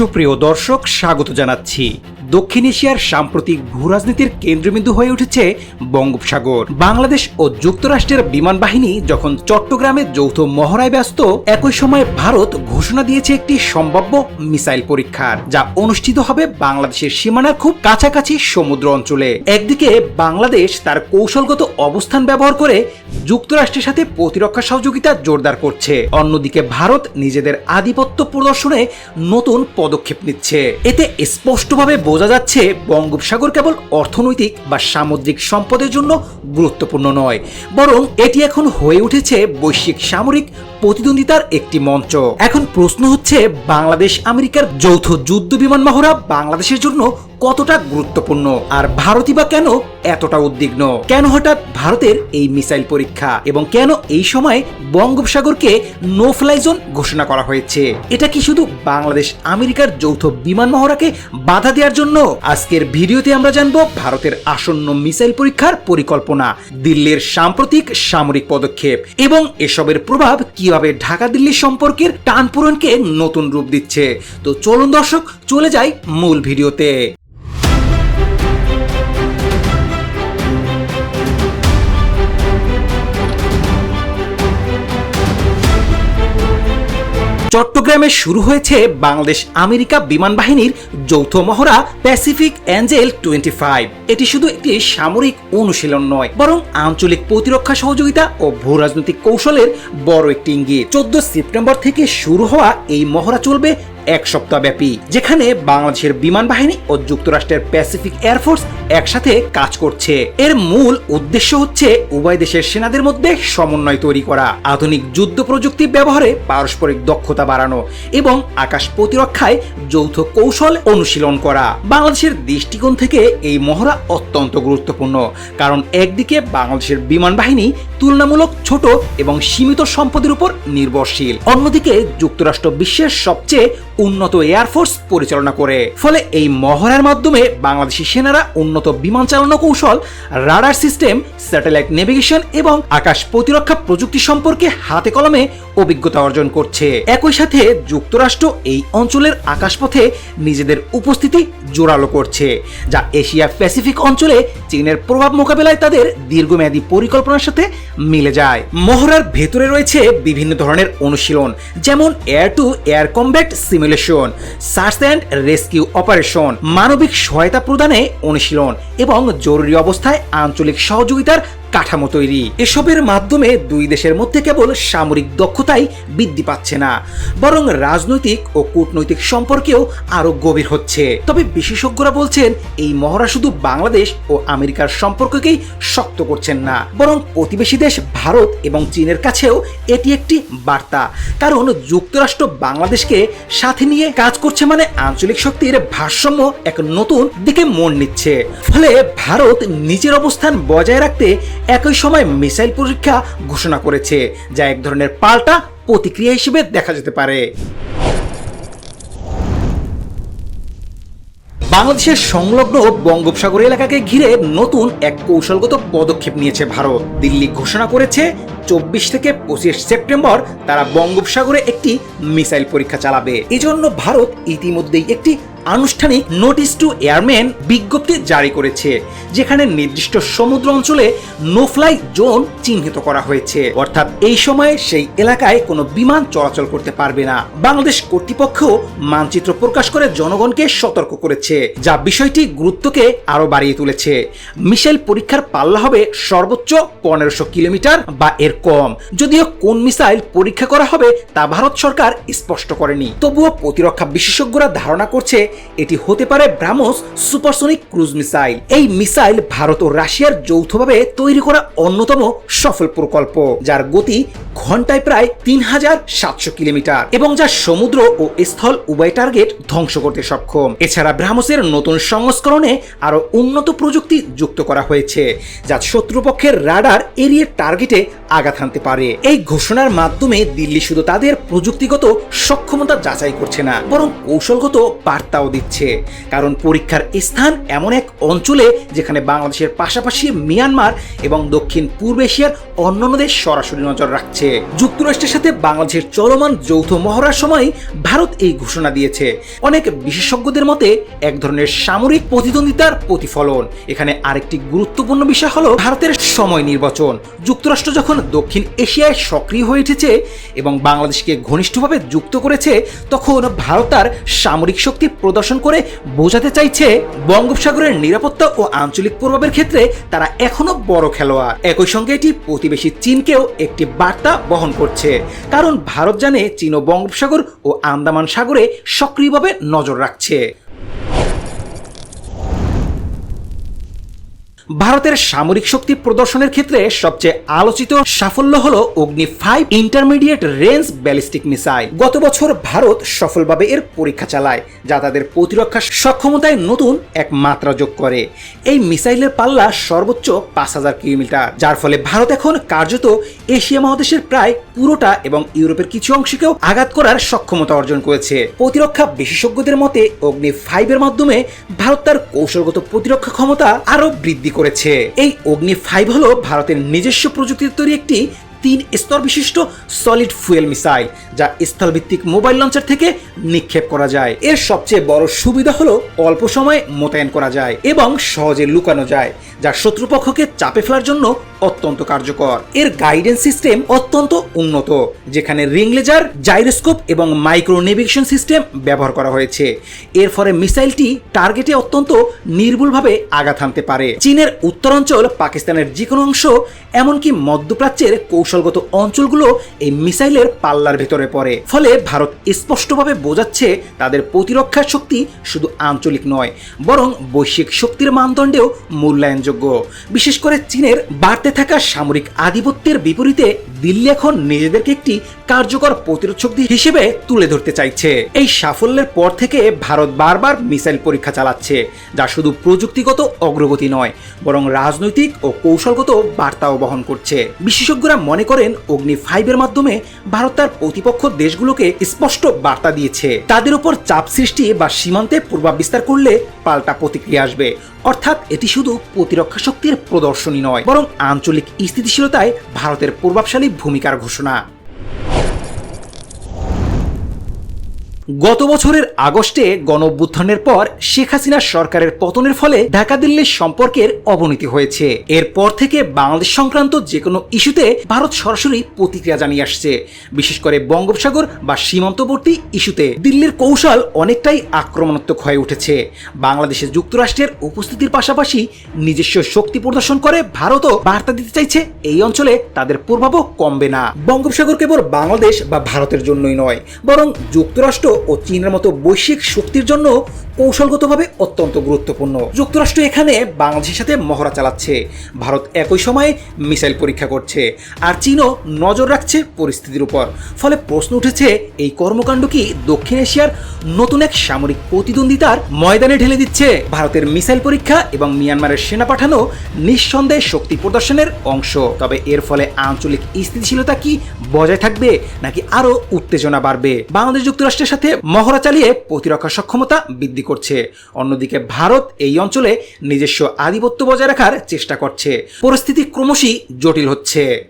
সুপ্রিয় দর্শক, স্বাগত জানাচ্ছি। দক্ষিণ এশিয়ার সাম্প্রতিক ভূরাজনীতির কেন্দ্রবিন্দু হয়ে উঠেছে বঙ্গোপসাগর। বাংলাদেশ ও যুক্তরাষ্ট্রের বিমান বাহিনী যখন চট্টগ্রামে যৌথ মহড়ায় ব্যস্ত, একই সময় ভারত ঘোষণা দিয়েছে একটি সম্ভাব্য মিসাইল পরীক্ষার, যা অনুষ্ঠিত হবে বাংলাদেশের সীমানার খুব কাছাকাছি সমুদ্র অঞ্চলে। একদিকে বাংলাদেশ তার কৌশলগত অবস্থান ব্যবহার করে যুক্তরাষ্ট্রের সাথে প্রতিরক্ষা সহযোগিতা জোরদার করছে। অন্যদিকে ভারত নিজেদের আধিপত্য প্রদর্শনে নতুন পদক্ষেপ নিচ্ছে। এতে স্পষ্টভাবে বোঝা যাচ্ছে, বঙ্গোপসাগর কেবল অর্থনৈতিক বা সামুদ্রিক সম্পদের জন্য গুরুত্বপূর্ণ নয়, বরং এটি এখন হয়ে উঠেছে বৈশ্বিক সামরিক প্রতিদ্বন্দ্বিতার একটি মঞ্চ। এখন প্রশ্ন হচ্ছে, বাংলাদেশ আমেরিকার যৌথ যুদ্ধ বিমান মহড়া বাংলাদেশের জন্য কতটা গুরুত্বপূর্ণ? আর ভারতই বা কেন এতটা উদ্বিগ্ন? কেন হঠাৎ ভারতের এই মিসাইল পরীক্ষা? এবং কেন এই সময় বঙ্গোপসাগরকে নো ফ্লাই জোন ঘোষণা করা হয়েছে? এটা কি শুধু বাংলাদেশ আমেরিকার যৌথ বিমান মহড়াকে বাধা দেওয়ার জন্য? আজকের ভিডিওতে আমরা জানব ভারতের আসন্ন মিসাইল পরীক্ষার পরিকল্পনা, দিল্লির সাম্প্রতিক সামরিক পদক্ষেপ এবং এসবের প্রভাব কীভাবে ঢাকা দিল্লি সম্পর্কের টানপূরণকে নতুন রূপ দিচ্ছে? তো চলুন দর্শক, চলে যাই মূল ভিডিওতে। চট্টগ্রামে শুরু হয়েছে বাংলাদেশ আমেরিকা বিমান বাহিনীর যৌথ মহড়া প্যাসিফিক অ্যাঞ্জেল টোয়েন্টি ফাইভ। এটি শুধু একটি সামরিক অনুশীলন নয়, বরং আঞ্চলিক প্রতিরক্ষা সহযোগিতা ও ভূ রাজনৈতিক কৌশলের বড় একটি ইঙ্গিত। চোদ্দ সেপ্টেম্বর থেকে শুরু হওয়া এই মহড়া চলবে এক সপ্তাহ ব্যাপী যেখানে বাংলাদেশের বিমান বাহিনী ও যুক্তরাষ্ট্রের প্যাসিফিক এয়ারফোর্স একসাথে কাজ করছে। এর মূল উদ্দেশ্য হচ্ছে উভয় দেশের সেনাদের মধ্যে সমন্বয় তৈরি করা, আধুনিক যুদ্ধ প্রযুক্তি ব্যবহারে পারস্পরিক দক্ষতা বাড়ানো এবং আকাশ প্রতিরক্ষায় যৌথ কৌশল অনুশীলন করা। বাংলাদেশের দৃষ্টিকোণ থেকে এই মহড়া অত্যন্ত গুরুত্বপূর্ণ, কারণ একদিকে বাংলাদেশের বিমান বাহিনী তুলনামূলক ছোট এবং সীমিত সম্পদের উপর নির্ভরশীল, অন্যদিকে যুক্তরাষ্ট্র বিশ্বের সবচেয়ে উন্নত এয়ারফোর্স পরিচালনা করে। ফলে এই মহড়ার মাধ্যমে বাংলাদেশি সেনারা উন্নত বিমান চালানো কৌশল, রাডার সিস্টেম, স্যাটেলাইট নেভিগেশন এবং আকাশ প্রতিরক্ষা প্রযুক্তি সম্পর্কে হাতে কলমে অভিজ্ঞতা অর্জন করছে। একই সাথে যুক্তরাষ্ট্র এই অঞ্চলের আকাশপথে নিজেদের উপস্থিতি জোরালো করছে, যা এশিয়া প্যাসিফিক অঞ্চলে চীনের প্রভাব মোকাবেলায় তাদের দীর্ঘমেয়াদী পরিকল্পনার সাথে মিলে যায়। মহড়ার ভেতরে রয়েছে বিভিন্ন ধরনের অনুশীলন, যেমন air to air combat simulation search and rescue operation মানবিক সহায়তা প্রদানে অনুশীলন এবং জরুরি অবস্থায় আঞ্চলিক সহযোগিতার কাঠামো তৈরি। এসবের মাধ্যমে দুই দেশের মধ্যে কেবল সামরিক দক্ষতাই বৃদ্ধি পাচ্ছে না, বরং রাজনৈতিক ও কূটনৈতিক সম্পর্কেও আরও গভীর হচ্ছে। তবে বিশেষজ্ঞরা বলছেন, এই মহড়া শুধু বাংলাদেশ ও আমেরিকার সম্পর্ককেই শক্ত করছেন না, বরং প্রতিবেশী দেশ ভারত এবং চীনের কাছেও এটি একটি বার্তা। কারণ যুক্তরাষ্ট্র বাংলাদেশকে সাথে নিয়ে কাজ করছে মানে আঞ্চলিক শক্তির ভারসাম্য এক নতুন দিকে মন নিচ্ছে। ফলে ভারত নিজের অবস্থান বজায় রাখতে একই সময় মিসাইল পরীক্ষা ঘোষণা করেছে, যা এক ধরনের পাল্টা প্রতিক্রিয়া হিসেবে দেখা যেতে পারে। বাংলাদেশের সংলগ্ন বঙ্গোপসাগর এলাকাকে ঘিরে নতুন এক কৌশলগত পদক্ষেপ নিয়েছে ভারত। দিল্লি ঘোষণা করেছে, চব্বিশ থেকে পঁচিশ সেপ্টেম্বর তারা বঙ্গোপসাগরে একটি মিসাইল পরীক্ষা চালাবে। এজন্য ভারত ইতিমধ্যেই একটি আনুষ্ঠানিক নোটিশ টু এয়ারম্যান বিজ্ঞপ্তি জারি করেছে, যেখানে নির্দিষ্ট সমুদ্র অঞ্চলে নো ফ্লাই জোন চিহ্নিত করা হয়েছে। অর্থাৎ এই সময়ে সেই এলাকায় কোনো বিমান চলাচল করতে পারবে না। বাংলাদেশ কর্তৃপক্ষ মানচিত্র প্রকাশ করে জনগণকে সতর্ক করেছে, যা বিষয়টি গুরুত্বকে আরও বাড়িয়ে তুলেছে। মিসাইল পরীক্ষার পাল্লা হবে সর্বোচ্চ পনেরোশো কিলোমিটার বা এর কম। যদিও কোন মিসাইল পরীক্ষা করা হবে তা ভারত সরকার স্পষ্ট করেনি। তবুও প্রতিরক্ষা বিশেষজ্ঞরা ধারণা করছে এটি হতে পারে ব্রাহ্মস সুপারসনিক ক্রুজ মিসাইল। এই মিসাইল ভারত ও রাশিয়ার যৌথভাবে তৈরি করা অন্যতম সফল প্রকল্প, যার গতি ঘন্টায় প্রায় তিন হাজার সাতশো কিলোমিটার এবং যা সমুদ্র ও স্থল উভয় টার্গেট ধ্বংস করতে সক্ষম। এছাড়া ব্রাহ্মসের নতুন সংস্করণে আরও উন্নত প্রযুক্তি যুক্ত করা হয়েছে, যা শত্রুপক্ষের রাডার এরিয়ে টার্গেটে আঘাত হানতে পারে। এই ঘোষণার মাধ্যমে দিল্লি শুধু তাদের প্রযুক্তিগত সক্ষমতা যাচাই করছে না, বরং কৌশলগত বার্তা বার্তাও দিচ্ছে। কারণ পরীক্ষার স্থান এমন এক অঞ্চলে যেখানে বাংলাদেশের পাশাপাশি মিয়ানমার এবং দক্ষিণ পূর্ব এশিয়ার অন্যান্য দেশ সরাসরি নজর রাখছে। যুক্তরাষ্ট্রের সাথে বাংলাদেশের চলমান যৌথ মহড়ার সময় ভারত এই ঘোষণা দিয়েছে। অনেক বিশেষজ্ঞদের মতে, এক ধরনের সামরিক প্রতিদ্বন্দ্বিতার প্রতিফলন। এখানে আরেকটি গুরুত্বপূর্ণ বিষয় হলো ভারতের সময় নির্বাচন। যুক্তরাষ্ট্র যখন দক্ষিণ এশিয়ায় সক্রিয় হয়ে উঠেছে এবং বাংলাদেশকে ঘনিষ্ঠভাবে যুক্ত করেছে, তখন ভারত তার সামরিক শক্তি প্রদর্শন করে বোঝাতে চাইছে বঙ্গোপসাগরের নিরাপত্তা ও আঞ্চলিক প্রভাবের ক্ষেত্রে তারা এখনও বড় খেলোয়াড়। একই সঙ্গে এটি প্রতিবেশী চীনকেও একটি বার্তা বহন করছে। কারণ ভারত জানে চীন ও বঙ্গোপসাগর ও আন্দামান সাগরে সক্রিয়ভাবে নজর রাখছে। ভারতের সামরিক শক্তি প্রদর্শনের ক্ষেত্রে সবচেয়ে আলোচিত সাফল্য হল Agni five intermediate range ballistic missile. গত বছর ভারত সফলভাবে এর পরীক্ষা চালায়, যা তাদের প্রতিরক্ষা সক্ষমতায় নতুন এক মাত্রা যোগ করে। এই মিসাইলের পাল্লা সর্বোচ্চ পাঁচ হাজার কিলোমিটার, যার ফলে ভারত এখন কার্যত এশিয়া মহাদেশের প্রায় পুরোটা এবং ইউরোপের কিছু অংশকেও আঘাত করার সক্ষমতা অর্জন করেছে। প্রতিরক্ষা বিশেষজ্ঞদের মতে, অগ্নি ফাইভের মাধ্যমে ভারত তার কৌশলগত প্রতিরক্ষা ক্ষমতা আরও বৃদ্ধি করেছে। এই অগ্নি ফাইভ হলো ভারতের নিজস্ব প্রযুক্তির তৈরি একটি তিন স্তর বিশিষ্ট সলিড ফুয়েল মিসাইল যা স্থলভিত্তিক মোবাইল লঞ্চার থেকে নিক্ষেপ করা যায়। এর সবচেয়ে বড় সুবিধা হলো অল্প সময়ে মোতায়েন করা যায় এবং সহজে লুকানো যায়, যা শত্রুপক্ষকে চাপে ফেলার জন্য অত্যন্ত কার্যকর। এর গাইডেন্স সিস্টেম অত্যন্ত উন্নত, যেখানে রিং লেজার জাইরোস্কোপ এবং মাইক্রো নেভিগেশন সিস্টেম ব্যবহার করা হয়েছে। এর ফলে মিসাইলটি টার্গেটে অত্যন্ত নির্ভুলভাবে আঘাত হানতে পারে। চীনের উত্তরাঞ্চল, পাকিস্তানের যে কোনো অংশ, এমনকি মধ্যপ্রাচ্যের কৌশলগত অঞ্চলগুলো এই মিসাইলের পাল্লার ভেতরে পড়ে। ফলে ভারত স্পষ্টভাবে বোঝাচ্ছে তাদের প্রতিরক্ষা শক্তি শুধু আঞ্চলিক নয়, বরং বৈশ্বিক শক্তির মানদণ্ডেও মূল্যায়নযোগ্য। বিশেষ করে চীনের বাড়তে থাকা সামরিক আধিপত্যের বিপরীতে দিল্লি এখন নিজেদেরকে একটি কার্যকর প্রতিরোধ শক্তি হিসেবে তুলে ধরতে চাইছে। এই সাফল্যের পর থেকে ভারত বারবার মিসাইল পরীক্ষা চালাচ্ছে, যা শুধু প্রযুক্তিগত অগ্রগতি নয়, বরং রাজনৈতিক ও কৌশলগত বার্তাও বহন করছে। বিশেষজ্ঞরা মনে করেন অগ্নি ফাইভের মাধ্যমে ভারত তার প্রতিপক্ষ দেশগুলোকে স্পষ্ট বার্তা দিয়েছে। তাদের উপর চাপ সৃষ্টি বা সীমান্তে প্রভাব বিস্তার করলে পাল্টা প্রতিক্রিয়া আসবে। অর্থাৎ এটি শুধু প্রতিরক্ষা শক্তির প্রদর্শনী নয়, বরং আঞ্চলিক স্থিতিশীলতায় ভারতের প্রভাবশালী ভূমিকার ঘোষণা। গত বছরের আগস্টে গণ পর শেখ হাসিনার সরকারের পতনের ফলে ঢাকা দিল্লির সম্পর্কের অবনতি হয়েছে। এরপর থেকে বাংলাদেশ সংক্রান্ত যে কোনো ইস্যুতে ভারত সরাসরি প্রতিক্রিয়া জানিয়ে আসছে। বিশেষ করে বঙ্গোপসাগর বা সীমান্তবর্তী ইস্যুতে দিল্লির কৌশল অনেকটাই আক্রমণাত্মক হয়ে উঠেছে। বাংলাদেশে যুক্তরাষ্ট্রের উপস্থিতির পাশাপাশি নিজস্ব শক্তি প্রদর্শন করে ভারতও বার্তা দিতে চাইছে এই অঞ্চলে তাদের প্রভাবও কমবে না। বঙ্গোপসাগর কেবল বাংলাদেশ বা ভারতের জন্যই নয়, বরং যুক্তরাষ্ট্র ও চীনের মতো বৈশ্বিক শক্তির জন্য কৌশলগতভাবে অত্যন্ত গুরুত্বপূর্ণ। যুক্তরাষ্ট্র এখানে বাংলাদেশের সাথে মহড়া চালাচ্ছে। ভারত একই সময়ে মিসাইল পরীক্ষা করছে। আর চীনও নজর রাখছে পরিস্থিতির উপর। ফলে প্রশ্ন উঠেছে, এই কর্মকাণ্ড কি দক্ষিণ এশিয়ার নতুন এক সামরিক প্রতিদ্বন্দ্বিতার ময়দানে ঢেলে দিচ্ছে? ভারতের মিসাইল পরীক্ষা এবং মিয়ানমারের সেনা পাঠানো নিঃসন্দেহে শক্তি প্রদর্শনের অংশ। তবে এর ফলে আঞ্চলিক স্থিতিশীলতা কি বজায় থাকবে, নাকি আরও উত্তেজনা বাড়বে? বাংলাদেশ যুক্তরাষ্ট্রের সাথে মহড়া চালিয়ে প্রতিরক্ষা সক্ষমতা বৃদ্ধি করছে। অন্যদিকে ভারত এই অঞ্চলে নিজস্ব আধিপত্য বজায় রাখার চেষ্টা করছে। পরিস্থিতি ক্রমশই জটিল হচ্ছে।